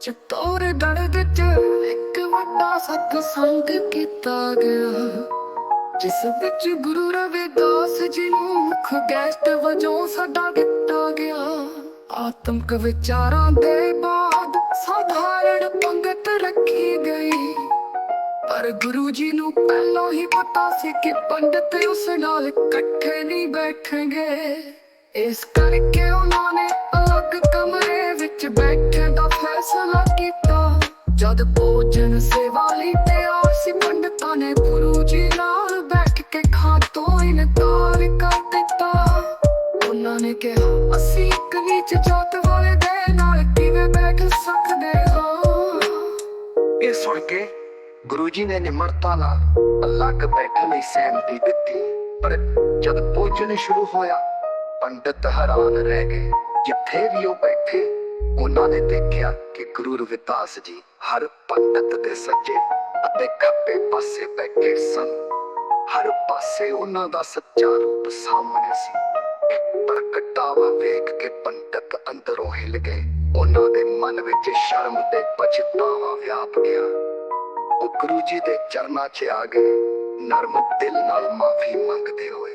ਚਤੋਰ ਦਰਦ ਚ ਇੱਕ ਵੱਡਾ ਸਤ ਸੰਗ ਕੀਤਾ ਗਿਆ, ਜਿਸ ਵਿੱਚ ਗੁਰੂ ਰਵਿਦਾਸ ਜੀ ਨੂੰ ਮੁੱਖ ਗੈਸਟ ਵਜੋਂ ਸਾਡਾ ਦਿੱਤਾ ਗਿਆ। ਆਤਮਕ ਵਿਚਾਰਾਂ ਦੇ ਬਾਅਦ ਸਾਧਾਰਣ ਪੰਗਤ ਰੱਖੀ ਗਈ। ਪਰ ਗੁਰੂ ਜੀ ਨੂੰ ਪਹਿਲਾਂ ਹੀ ਪਤਾ ਸੀ ਕਿ ਪੰਡਤ ਉਸ ਨਾਲ ਇਕੱਠੇ ਨਹੀਂ ਬੈਠਣਗੇ। ਇਸ ਕਰਕੇ ਉਹਨਾਂ ਨੇ ਅਲੱਗ ਕਮਰੇ ਵਿੱਚ ਬੈਠਣ ਦਾ ਫੈਸਲਾ ਕੀਤਾ। ਜਦ ਭੋਜਨ ਸੇਵਾ ਲਈ ਤਿਆਰ ਸੀ, ਪੰਡਤਾਂ ਨੇ ਗੁਰੂ ਜੀ ਨਾਲ ਬੈਠ ਕੇ ਖਾਣ ਤੋਂ ਇਨਕਾਰ ਕਰ ਦਿੱਤਾ। ਉਹਨਾਂ ਨੇ ਕਿਹਾ, ਅਸੀਂ ਇੱਕ ਨੀਚ ਜਾਤ ਵਾਲੇ ਦੇ ਨਾਲ ਕਿਵੇਂ ਬੈਠ ਸਕਦੇ ਹਾਂ? ਇਹ ਸੁਣ ਕੇ ਗੁਰੂ ਜੀ ਨੇ ਨਿਮਰਤਾ ਨਾਲ ਅਲੱਗ ਬੈਠਣ ਲਈ ਸਹਿਮਤੀ ਦਿੱਤੀ। ਪਰ ਜਦ ਭੋਜਨ ਸ਼ੁਰੂ ਹੋਇਆ ਪੰਡਤ ਹੈਰਾਨ ਰਹਿ ਗਏ। ਜਿੱਥੇ ਵੀ ਉਹ ਬੈਠੇ, ਉਹਨਾਂ ਨੇ ਦੇਖਿਆ ਕਿ ਗੁਰੂ ਰਵਿਦਾਸ ਜੀ ਹਰ ਪੰਡਤ ਦੇ ਸੱਜੇ ਅਤੇ ਖੱਬੇ ਪਾਸੇ ਬੈਠੇ ਸਨ। ਹਰ ਪਾਸੇ ਉਹਨਾਂ ਦਾ ਸੱਚਾ ਰੂਪ ਸਾਹਮਣੇ ਸੀ। ਪ੍ਰਗਟਾਵਾ ਵੇਖ ਕੇ ਪੰਡਤ ਅੰਦਰੋਂ ਹਿਲ ਗਏ। ਉਹਨਾਂ ਦੇ ਮਨ ਵਿੱਚ ਸ਼ਰਮ ਤੇ ਪਛਤਾਵਾ ਵਿਆਪ ਗਿਆ। ਉਹ ਗੁਰੂ ਜੀ ਦੇ ਚਰਨਾਂ 'ਚ ਆ ਗਏ। ਨਰਮ ਦਿਲ ਨਾਲ ਮਾਫੀ ਮੰਗਦੇ ਹੋਏ